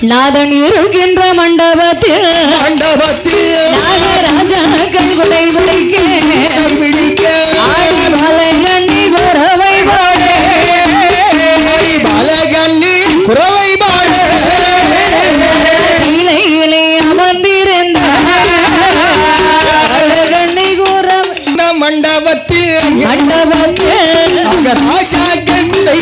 நாதன் இருக்கின்ற மண்டபத்தில். மண்டபத்தில். நாகராஜாக்கள் குடை பிடிக்க பிடிக்க ஆடி மலைகண்ணி குறவை பாடு. பாலகண்ணி குறவை பாட. இலையிலே அமர்ந்திருந்த அழகண்ணி குறவை மண்டபத்தில். மண்டபத்தில். ராஜாக்கள் குடை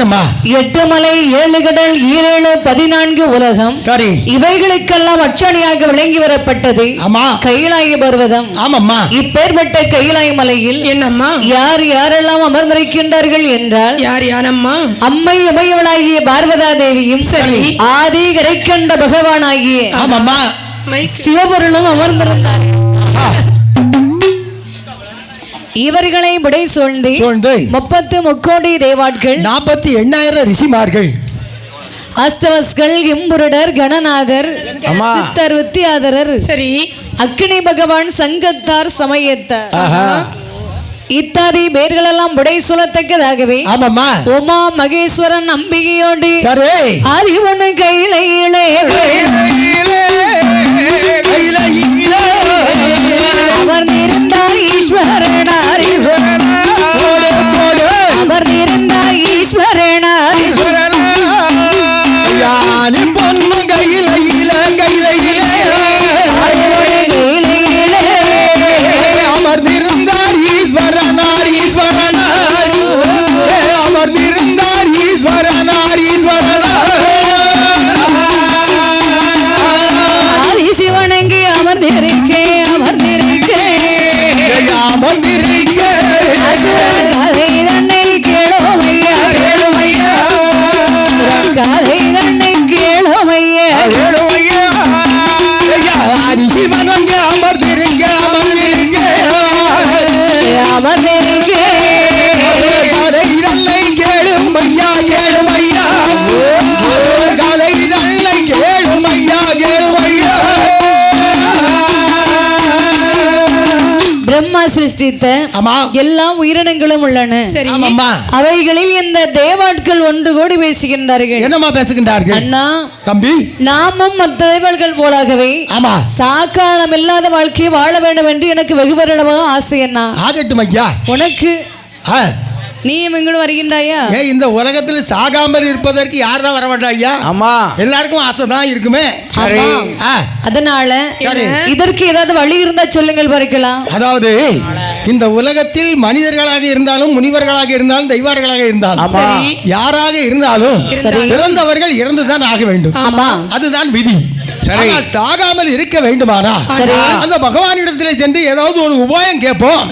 என்னம்மா எட்டு மலை ஏழு கடல் ஈரேழு பதினான்கு உலகம். சரி. இவைகளுக்கெல்லாம் அச்சாணியாக விளங்கி வரப்பட்டது. ஆமா. கைலாய பர்வதம். ஆமாம்மா. இப்பேற்பட்ட கைலாய மலையில் என்னம்மா? யார் யாரெல்லாம் அமர்ந்திருக்கின்றார்கள் என்றால் யார் யாரம்மா அம்மை உமையவளாகிய பார்வதா தேவியும் சரி. ஆதி கரைக்கண்ட பகவானாகிய ஆமாம்மா. சிவபுரனும் அமர்ந்திருந்தார் இவர்களை விடை சூழ்ந்து சூழ்ந்து முப்பத்து முக்கோடி தேவாட்கள் நாற்பத்தி எண்ணாயிரம் ரிஷிமார்கள். அஸ்தவஸ்கள் இம்புருடர் கணநாதர். சித்தர் வித்தியாதரர் சரி. அக்கினி பகவான் சங்கத்தார் சமயத்தார். இத்தாதி பேர்களெல்லாம் விடை சொல்லத்தக்கதாகவே ஆமாம்மா. உமா மகேஸ்வரன் அம்பிகையோடு சரி. அறிவனு கையிலே கையிலே அமர்ந்திருந்தார் ஈஸ்வரனார் சிருஷ்டித்த ஆமா. எல்லா உயிரினங்களும் உள்ளன. அவைகளில் இந்த தேவாட்கள் ஒன்று கோடி பேசுகின்றார்கள். என்னம்மா பேசுகின்றார்கள்? அண்ணா தம்பி. நாமும் மற்ற தேவர்கள் போலாகவே ஆமா. சாக்காலம் இல்லாத வாழ்க்கையை வாழ வேண்டும் என்று எனக்கு வெகு வருடமாக ஆசை அண்ணா. ஆகட்டும் ஐயா. உனக்கு நீயும் எங்களும் வருகின்றாயா? ஏன் இந்த உலகத்தில் சாகாமல் இருப்பதற்கு யார் தான் வர மாட்டா ஐயா? ஆமா எல்லாருக்கும் ஆசை தான் இருக்குமே ஆமா. ஆ, அதனால சரி. இதற்கு ஏதாவது வழி இருந்தா சொல்லுங்கள் பார்க்கலாம் அதாவது இந்த உலகத்தில் மனிதர்களாக இருந்தாலும் முனிவர்களாக இருந்தாலும் தெய்வார்களாக இருந்தாலும். சரி, யாராக இருந்தாலும் சரி. பிறந்தவர்கள் இறந்துதான் ஆக வேண்டும். ஆமா அதுதான் விதி. சரி. சாகாமல் இருக்க வேண்டுமானா. அந்த பகவானிடத்திலே சென்று ஏதாவது ஒரு உபாயம் கேட்போம்?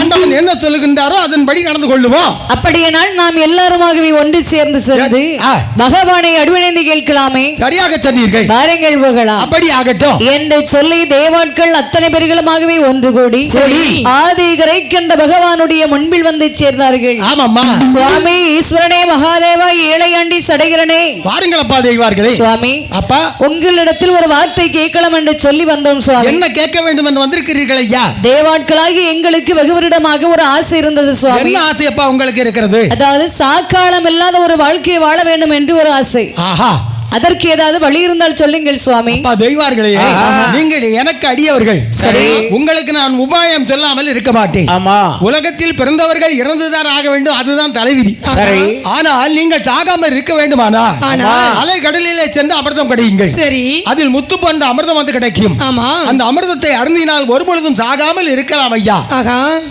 ஆண்டவன் என்ன சொல்லுகின்றாரோ அதன்படி நடந்து கொள்ளுவோம். அப்படியானால் நாம் எல்லாருமாகவே ஒன்று சேர்ந்து. பகவானை அடிவணைந்து கேட்கலாமே. சரியாக சொன்னீர்கள். வாருங்கள் போகலாம் அப்படி ஆகட்டும். என்று சொல்லி தேவாட்கள் அத்தனை பேர்களுமாகவே ஒன்று கூடி சரி. ஆதி கரைக்கின்ற பகவானுடைய முன்பில் வந்து சேர்ந்தார்கள். ஆமாம்மா. சுவாமி ஈஸ்வரனே மகாதேவா ஏழையாண்டி சடைகிறனே. வாருங்களப்பா தெய்வார்களே. சுவாமி அப்பா. உங்களிடத்தில் ஒரு வார்த்தை கேட்கலாம் என்று சொல்லி வந்தோம் சுவாமி. என்ன கேட்க வேண்டும் என்று வந்திருக்கிறீர்கள் ஐயா? தேவாட்களாகி எங்களுக்கு வெகு வருடமாக ஒரு ஆசை இருந்தது சுவாமி. என்ன ஆசையப்பா உங்களுக்கு இருக்கிறது? அதாவது சாக்காலம் இல்லாத ஒரு வாழ்க்கையை வாழ வேண்டும் என்று ஒரு ஆசை. ஆஹா. அதற்கு ஏதாவது வழி இருந்தால் சொல்லுங்கள் சுவாமி. தெய்வார்களே நீங்கள் எனக்கு அடியவர்கள். சரி. உங்களுக்கு நான் உபாயம் சொல்லாமல் இருக்க மாட்டேன். ஆமா. உலகத்தில் பிறந்தவர்கள் இறந்துதான் ஆக வேண்டும் அதுதான் தலைவிதி. சரி. ஆனால் நீங்கள் சாகாமல் இருக்க வேண்டுமானா? அலை கடலிலே சென்று அமிர்தம் கிடையுங்கள். சரி. அதில் முத்து போன்ற அமிர்தம் வந்து கிடைக்கும். ஆமா. அந்த அமிர்தத்தை அருந்தினால் ஒருபொழுதும் சாகாமல் இருக்கலாம் ஐயா.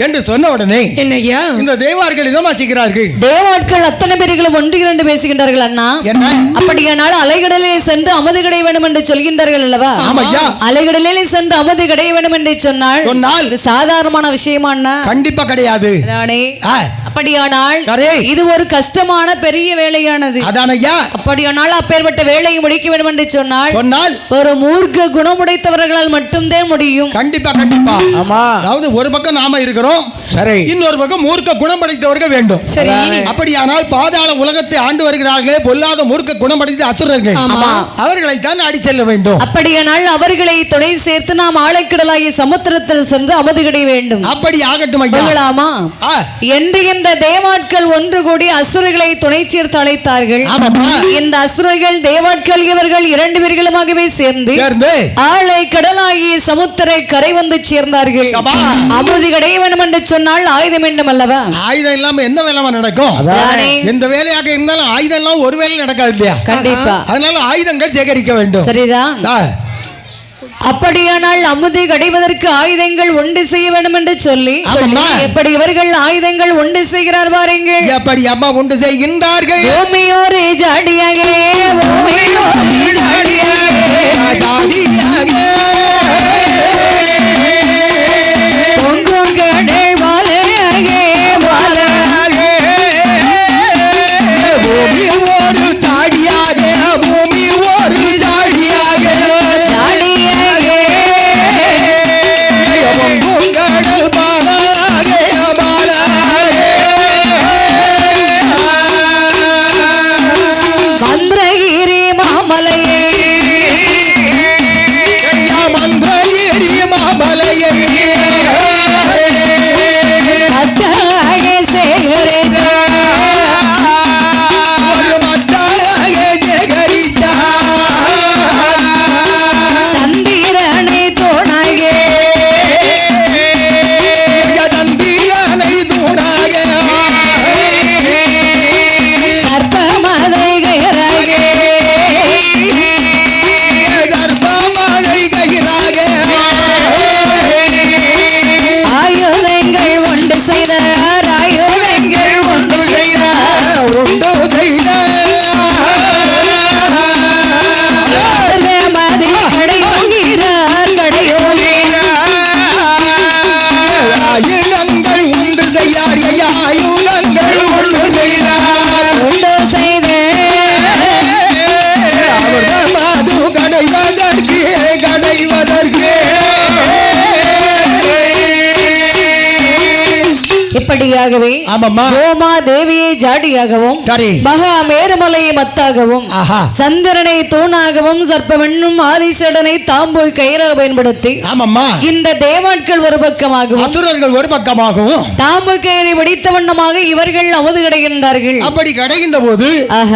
என்று சொன்ன உடனே என்னய்யா இந்த தேவார்கள் இதம் வாசிக்கிறார்கள் தேவாட்கள் அத்தனை பேர்களும் ஒன்று இரண்டு பேசுகின்றார்கள் அண்ணா. என்ன? அப்படியானால் அலைகடலிலே சென்று அமது கிடை வேண்டும் என்று சொல்கின்றார்கள் அல்லவா? ஆமையா? அலைகடலிலே சென்று அமது கிடை வேண்டும் என்று சொன்னால் சொன்னால் இது சாதாரணமான விஷயமா அண்ணா. கண்டிப்பா கிடையாது. அதானே? ஆ, அப்படியானால் சரி. இது ஒரு கஷ்டமான பெரிய வேலையானது. அதான் ஐயா அப்படியானால் அப்பேற்பட்ட வேலையை முடிக்க வேண்டும் என்று சொன்னால் சொன்னால் ஒரு மூர்க்க குணமுடைத்தவர்களால் மட்டும்தான் முடியும். கண்டிப்பா கண்டிப்பா. ஆமா. அதாவது ஒரு பக்கம் நாம இருக்கிறோம் சரி. இன்னொரு பக்கம் மூர்க்க குணம் படைத்தவர்கள் வேண்டும். சரி. அப்படியானால் பாதாள உலகத்தை ஆண்டு வருகிறார்களே பொல்லாத மூர்க்க குணம் படைத்த ஆமா. அவர்களை தான் அடி செல்ல வேண்டும். அப்படியானால் அவர்களை துணை சேர்த்து நாம் ஆழக்கிடலாகிய சமுத்திரத்தில் சென்று அமதுகிட வேண்டும். அப்படி ஆகட்டும் ஐயா. என்று இந்த தேவாட்கள் ஒன்று கூடி அசுரர்களை துணை சேர்த்து அழைத்தார்கள். இந்த அசுரர்கள் தேவாட்கள் இவர்கள் இரண்டு பேர்களுமாகவே சேர்ந்து ஆளை கடலாகிய சமுத்திரை கரை வந்து சேர்ந்தார்கள். அமுதி கடைய வேண்டும் என்று சொன்னால் ஆயுதம் வேண்டும் அல்லவா? ஆயுதம் இல்லாம என்ன வேலை நடக்கும்? எந்த வேலையாக இருந்தாலும் ஆயுதம் எல்லாம் ஒரு வேலை நடக்காது இல்லையா? கண்டிப்பா. அதனால ஆயுதங்கள் சேகரிக்க வேண்டும். சரிதான். அப்படியானால் அமுதி கடைவதற்கு ஆயுதங்கள் ஒன்று செய்ய வேண்டும் என்று சொல்லி. எப்படி இவர்கள் ஆயுதங்கள் ஒன்று செய்கிறார் பாருங்கள். எப்படி அம்மா உண்டு செய்கின்றார்கள்? ஓமையோரே ஜாடியாக ஓமையோரே ஜாடியாக இப்படியாகவே ஆமாம்மா. ரோமா தேவியை ஜாடியாகவும் சரி. மகா மேருமலையை மத்தாகவும் சந்திரனை தூணாகவும் சர்ப்பமென்னும் ஆதிசேடனை தாம்போய் கயிறாக பயன்படுத்தி ஆமாம்மா. இந்த தேவாட்கள் ஒரு பக்கமாகவும் அசுரர்கள் ஒரு பக்கமாகவும். தாம்பு கயிறை வெடித்த வண்ணமாக இவர்கள் அமுது கிடைக்கின்றார்கள் அப்படி கடைகின்ற போது.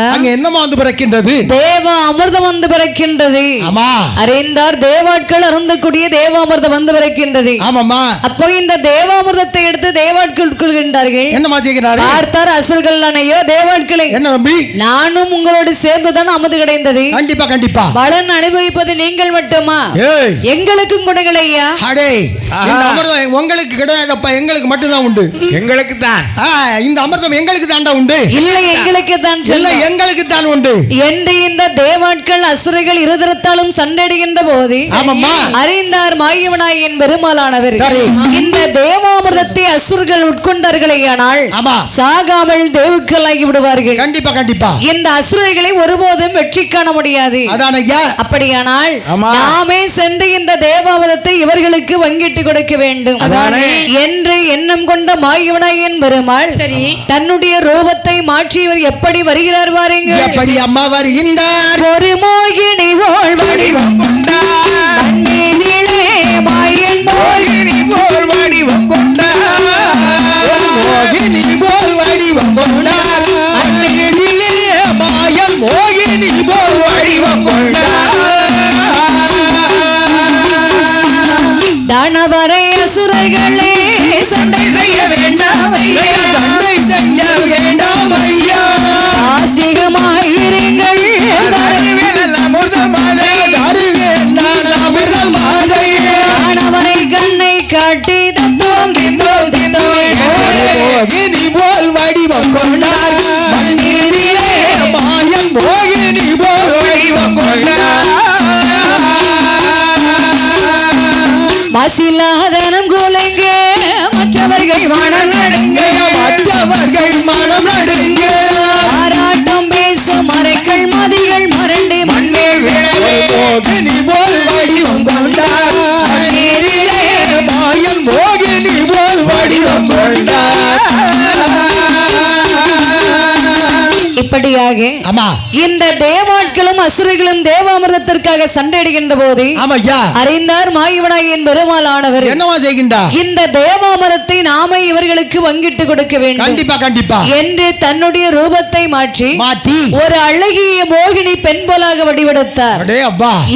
அங்க என்னமா வந்து பிறக்கின்றது? தேவ அமிர்தம் வந்து பிறக்கின்றது. ஆமா. அறிந்தார் தேவாட்கள் அருந்தக்கூடிய தேவாமிர்தம் வந்து பிறக்கின்றது. ஆமாம்மா. அப்போ இந்த தேவாமிர்தத்தை எடுத்து தேவாட்கள் உட்கொள்கின்றார்கள் என்னமா செய்கிறாரு பார்த்தார் அசுர்கள் அணையோ தேவாட்களை என்ன தம்பி? நானும் உங்களோடு சேர்ந்துதான் அமுது கிடைந்தது. கண்டிப்பா கண்டிப்பா. பலன் அனுபவிப்பது நீங்கள் மட்டுமா? ஏய். எங்களுக்கும் கொடுங்கள் ஐயா. அடே இந்த அமிர்தம் உங்களுக்கு கிடையாதப்பா எங்களுக்கு மட்டும்தான் உண்டு. எங்களுக்கு தான் ஆ, இந்த அமிர்தம் எங்களுக்கு தாண்டா உண்டு. இல்லை எங்களுக்கு தான் இல்ல சொல்ல. எங்களுக்கு தான் உண்டு. என்று இந்த தேவாட்கள் அசுரைகள் இருதரத்தாலும் சண்டையிடுகின்ற போது ஆமாம்மா. அறிந்தார் மாயவனாயின் பெருமாளானவர். சரி. இந்த தேவாமிர்தத்தை அசுர்கள் உட்கொண்டார்களேயானால் ஆமா. சாகாமல் தேவுக்களாகி விடுவார்கள். கண்டிப்பா கண்டிப்பா. இந்த அசுரர்களை ஒருபோதும் வெற்றி காண முடியாது அப்படியானால். நாமே சென்று இந்த தேவாவதத்தை இவர்களுக்கு வங்கிட்டு கொடுக்க வேண்டும். அதானே. என்று எண்ணம் கொண்ட மாயவனாயன் பெருமாள் சரி. தன்னுடைய ரூபத்தை மாற்றி இவர் எப்படி வருகிறார் பாருங்கள். எப்படி அம்மா வருகின்றார்? ஒரு மோகினி மண்ணினிலே மாயன் மோகினி அப்படியாக ஆமா. இந்த தேவாட்களும் அசுரர்களும் தேவாமிர்தத்திற்காக சண்டையிடுகின்ற போது அறிந்தார் மாயவனாயின் பெருமாள் ஆனவர் என்னவா செய்கின்றா இந்த தேவாமரத்தை நாமே இவர்களுக்கு வங்கிட்டு கொடுக்க வேண்டும். கண்டிப்பா கண்டிப்பா. என்று தன்னுடைய ரூபத்தை மாற்றி மாத்தி ஒரு அழகிய மோகினி பெண் போலாக வடிவெடுத்தார்.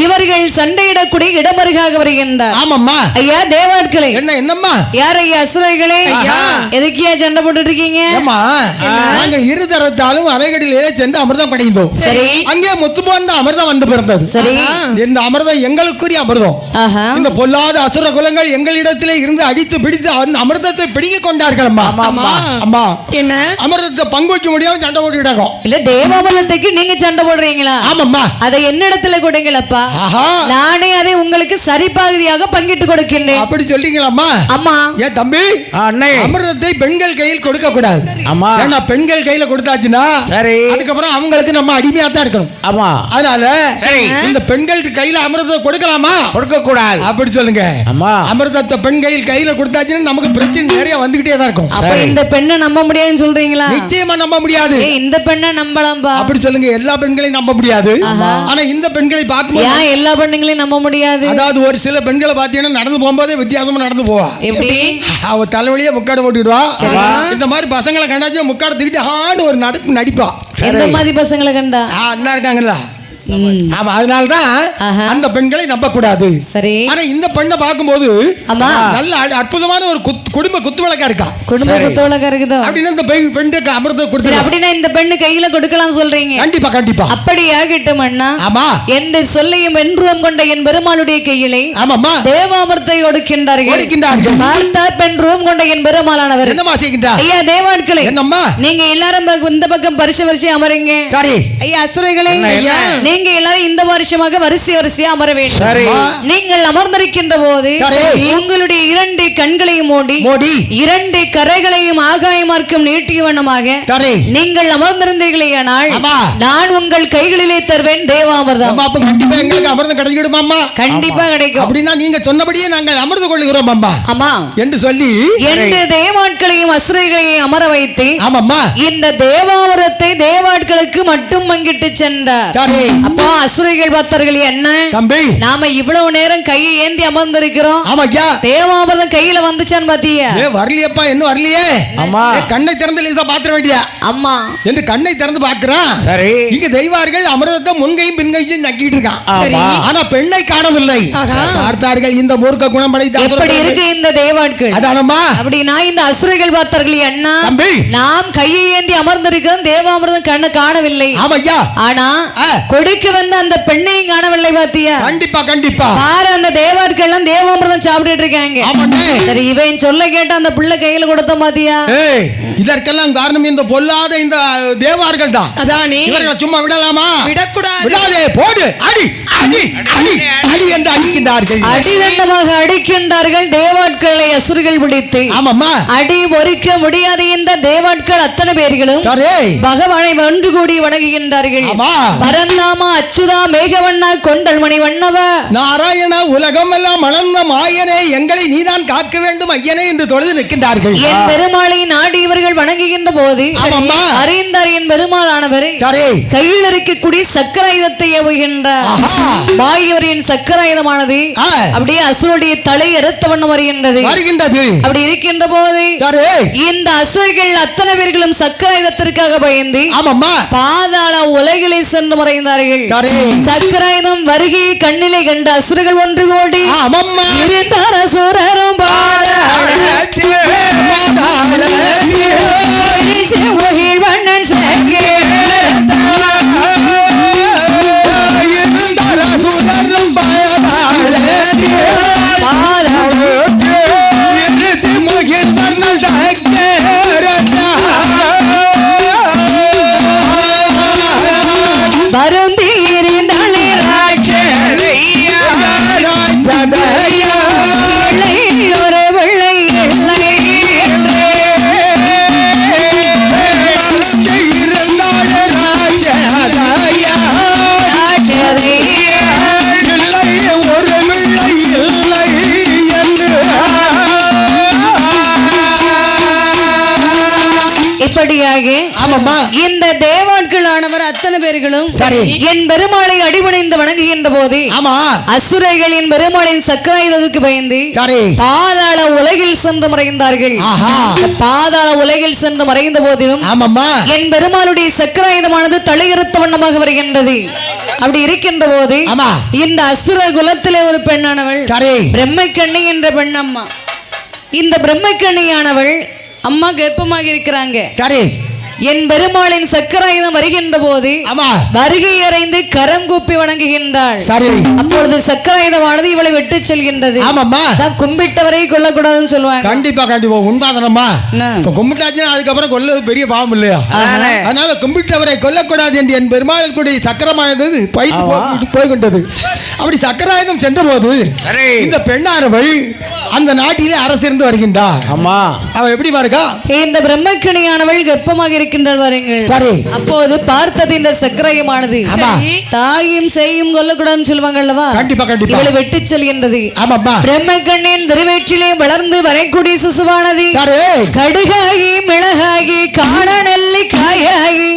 இவர்கள் சண்டையிடக்கூடிய இடமருகாக வருகின்றார். ஆமாம்மா. ஐயா தேவாட்களே. என்ன என்னம்மா? யார் ஐயா அசுரர்களே? எதுக்கியா சண்டை போட்டுட்டு இருக்கீங்க? நாங்கள் இரு தரத்தாலும் அலைகடிலே சென்று அமிர்தம் படைந்தோம் சரி. அங்கே முத்து போன்ற அமிர்தம் வந்து பிறந்தது. சரி. இந்த அமிர்தம் எங்களுக்குரிய அமிர்தம். இந்த பொல்லாத அசுர குலங்கள் எங்களிடத்திலே இருந்து அடித்து பிடித்து அந்த அமிர்தத்தை பிடிக்க கொண்டார்கள் அம்மா. அம்மா. என்ன? அமிர்தத்தை பங்கு வைக்க முடியாம சண்டை போட்டு கிடக்கும் இல்ல தேவாமரத்துக்கு நீங்க சண்டை போடுறீங்களா? ஆமாம்மா. அதை என்னிடத்துல கொடுங்களப்பா ஆஹா. நானே அதை உங்களுக்கு சரிபாதியாக பங்கிட்டு கொடுக்கின்றேன். அப்படி சொல்றீங்களாம்மா அம்மா? ஏன் தம்பி. அண்ணே. அமிர்தத்தை பெண்கள் கையில் கொடுக்க கூடாது. ஆமா ஏன்னா பெண்கள் கையில கொடுத்தாச்சுன்னா சரி. அதுக்கப்புறம் அவங்களுக்கு நம்ம அடிமையா தான் இருக்கணும். ஆமா. அதனால சரி. இந்த பெண்கள் கையில அமிர்தத்தை கொடுக்கலாமா? கொடுக்க கூடாது அப்படி சொல்லுங்க. ஆமா. அமிர்தத்தை பெண் கையில் கையில கொடுத்தாச்சுன்னா நமக்கு பிரச்சனை நிறைய வந்துகிட்டே தான் இருக்கும். அப்ப. இந்த பெண்ணை நம்ப முடியாதுன்னு சொல்றீங்களா? நிச்சயமா நம்ப முடியாது. இந்த பெண்ணை நம்பலாம்பா. அப்படி சொல்லுங்க எல்லா பெண்களையும் நம்ப முடியாது. ஆனா இந்த பெண்களை பார்க்கும்போது எல்லா பெண்ணுங்களையும் நம்ப முடியாது? அதாவது ஒரு சில பெண்களை பார்த்தீங்கன்னா நடந்து போகும்போதே வித்தியாசமா நடந்து போவா. எப்படி? அவ தலைவலியே முக்காடு போட்டுடுவா இந்த மாதிரி பசங்களை கண்டாச்சும் முக்காடு தூக்கிட்டு ஆடு ஒரு நடு நடிப்பா. எந்த மாதிரி பசங்களை கண்டா? அண்ணா இருக்காங்கல்ல. ஆமா அதனால தான் ஆஹா. அந்த பெண்களை நம்ப கூடாது சரி. ஆனா இந்த பெண்ணை பார்க்கும்போது ஆமா நல்ல அற்புதமான ஒரு குடும்ப குத்து விளக்கா இருக்கா? குடும்ப குத்தோழக்கா இருக்குதோ? அப்படின்னு இந்த பெண் பெண்ணுக்கு அமிர்தம் கொடுத்து அப்படின்னா இந்த பெண்ணு கையில கொடுக்கலாம் சொல்றீங்க. கண்டிப்பா கண்டிப்பா. அப்படி ஆகட்டும் அண்ணா. ஆமா. என்று சொல்லியும் வென்றுவம் கொண்ட என் பெருமாளுடைய கையிலே ஆமாம்மா. தேவாமிர்த்தை ஒடுக்கின்றார்கள். ஒடுக்கின்றார்கள். பார்த்தார் பெண் ரூம் கொண்ட என் பெருமாளானவர். என்னம்மா செய்கின்றா ஐயா தேவாட்களே என்னம்மா? நீங்க எல்லாரும் இந்த பக்கம் பரிசு வரிசை அமருங்க. சரி. ஐயா அசுரைகளே. ஐயா. நீங்க எல்லாரும் இந்த வருஷமாக வரிசை வரிசையா அமர வேண்டும். நீங்கள் அமர்ந்திருக்கின்ற போது. உங்களுடைய இரண்டு கண்களையும் மூடி இரண்டு கரைகளையும் ஆகாயமார்க்கம் நீட்டிய வண்ணமாக நீங்கள் அமர்ந்திருந்தீர்களேயானால். நான் உங்கள் கைகளிலே தருவேன் தேவாமிர்தம். அப்ப கண்டிப்பா எங்களுக்கு அமிர்தம் கிடைச்சிடுமாம்மா கண்டிப்பா கிடைக்கும். அப்படின்னா நீங்க சொன்னபடியே நாங்கள் அமிர்ந்து கொள்கிறோம் அம்மா. ஆமா என்று சொல்லி. என்று தேவாட்களையும் அசுரைகளையும் அமர வைத்து ஆமாம்மா. இந்த தேவாமிரத்தை தேவாட்களுக்கு மட்டும் பங்கிட்டு சென்றார். அப்போ அசுரைகள் பக்தர்கள் என்ன? தம்பி. நாம இவ்வளவு நேரம் கையை ஏந்தி அமர்ந்திருக்கிறோம். ஆமாய்யா. தேவாமிரதம் கையில வந்துச்சான்னு பாத்தியா? ஏ வரலையப்பா இன்னும் வரலையே. ஆமா. கண்ணை திறந்து லேசா பாத்திர வேண்டியா? அம்மா. என்று கண்ணை திறந்து பார்க்கிறான். சரி. இங்க தெய்வார்கள் அமிர்தத்தை முன்கையும் பின்கையும் நக்கிட்டு இருக்கான் ஆமா. ஆனா பெண்ணை காணவில்லை. பார்த்தார்கள் இந்த மூர்க்க குணம் படைத்த எப்படி. இருக்கு இந்த தேவாட்கள் அதானம்மா. அப்படின்னா இந்த அசுரைகள் பார்த்தார்கள் என்ன? தம்பி. நாம் கையை ஏந்தி அமர்ந்திருக்கிறோம் தேவாமிர்தம் கண்ணு காணவில்லை. ஆமையா ஆனா ஆ. கொடுக்க வந்த அந்த பெண்ணையும் காணவில்லை பாத்தியா? கண்டிப்பா கண்டிப்பா. பாரு அந்த தேவாட்கள் எல்லாம் தேவாமிர்தம் சாப்பிட்டுட்டு இருக்காங்க. சரி இவன் சொல்ல கேட்ட அந்த பிள்ளை கையில கொடுத்த பாத்தியா? ஏய் இதற்கெல்லாம் காரணம் இந்த பொல்லாத இந்த தேவார்கள் தான். அதானே? இவர்களை சும்மா விடலாமா? விடக்கூடாது. விடாதே போடு. அடி அடி அடி அடி என்று அடிக்கின்றார்கள். அடிதண்டமாக அடிக்கின்றார்கள் தேவாட்களை அசுர்கள் பிடித்து. ஆமாம்மா. அடி ஒரிக்க முடியாத இந்த தேவாட்கள் அத்தனை பேர்களும் பகவானை ஒன்று கூடி வணங்குகின்றார்கள். ஆமா. பரந்தாமா அச்சுதா மேகவண்ணா கொண்டல் மணி வண்ணவா. நாராயண உலகம் எல்லாம் மணந்த மாயனே எங்களை நீதான் காக்க வேண்டும் ஐயனே என்று தொழுது நிற்கின்றார்கள். என் பெருமாளை நாடி இவர்கள் வணங்குகின்ற போது. அறிந்தார் என் பெருமாளானவர். கையில் இருக்கக்கூடிய சக்கராயுதத்தை ஏவுகின்றார் ஆஹா. மாயவரின் சக்கராயுதமானது. அப்படியே அசுருடைய தலை அறுத்த வண்ணம் வருகின்றது. வருகின்றது. அப்படி இருக்கின்ற போது இந்த அசுரர்கள் அத்தனை பேர்களும் சக்கராயுதத்திற்காக பயந்து பாதாள உலகிலே சென்று மறைந்தார்கள். சரி சக்கராயுதம் வருகையை கண்ணிலே கண்ட அசுரர்கள் ஒன்று கோடி இருந்தார் அசுரரும் வண்ணன் பேர்களும் சரி. என் பெருமாளை அடிபணிந்து வணங்குகின்ற போது ஆமா. அசுரைகள் என் பெருமாளின் சக்கராயுதத்துக்கு பயந்து சரி. பாதாள உலகில் சென்று மறைந்தார்கள். பாதாள உலகில் சென்று மறைந்த போதிலும் ஆமாம்மா. என் பெருமாளுடைய சக்கராயுதமானது தலையிருத்த வண்ணமாக வருகின்றது. அப்படி இருக்கின்ற போது. இந்த அசுர குலத்திலே ஒரு பெண்ணானவள் பிரம்மக்கண்ணி என்ற பெண் அம்மா இந்த பிரம்மக்கண்ணியானவள் அம்மா கர்ப்பமாக இருக்கிறாங்க. சரி. என் பெருமாளின் சக்கராயுதம் வருகின்ற போது வருகை அறைந்து கரம் கூப்பி வணங்குகின்றாள். சரி. அப்பொழுது சக்கராயுதமானது இவளை விட்டு செல்கின்றது. ஆமாம்மா. அதான் கும்பிட்டவரை கொல்லக்கூடாதுன்னு சொல்லுவாங்க. கண்டிப்பா கண்டிப்பா. உண்மைதானம்மா? கும்பிட்டாச்சுன்னா அதுக்கப்புறம் கொல்வது பெரிய பாவம் இல்லையா? அதனால கும்பிட்டவரை கொல்லக்கூடாது என்று என் பெருமாள் கூடிய சக்கரமாயது பைத்து போய் போய்கொண்டது. அப்படி சக்கராயுதம் சென்ற போது இந்த பெண்ணானவள் அந்த நாட்டிலே அரசிருந்து வருகின்றார் ஆமா. அவ எப்படி இருக்கா இந்த பிரம்மக்கணியானவள் கர்ப்பமாக இருக்கின்றாள் பாருங்கள். சரி அப்போது பார்த்தது இந்த சக்கராயமானது. ஆமா. தாயும் செய்யும் கொல்லக்கூடாதுன்னு சொல்லுவாங்க அல்லவா கண்டிப்பா கண்டிப்பா. இவளை வெட்டி செல்கின்றது. ஆமாப்பா பிரம்மக்கண்ணின் திருவேற்றிலே வளர்ந்து வரக்கூடிய சிசுவானது. சரி கடுகாகி மிளகாகி காணநெல்லி காயாகி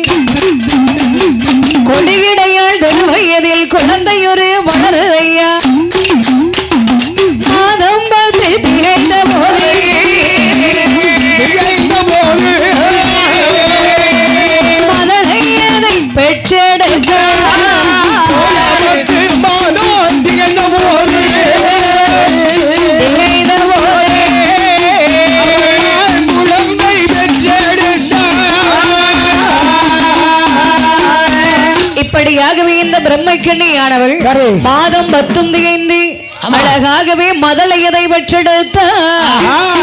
கொடியிடையாள் வயதில் குழந்தையொரு வளருதையா? மாதம் திகைந்த போதே இந்த போது மதலையதை பெற்றெடுத்தார். உலகத்து மாதம் திகழ்ந்த போது திகைந்த போதே அவள் குழந்தை பெற்றெடுத்தார். இப்படியாகவே இந்த பிரம்மக்கண்ணியானவள் சரி. மாதம் பத்தும் திகைந்து அழகாகவே மதலையதை பெற்றெடுத்தார்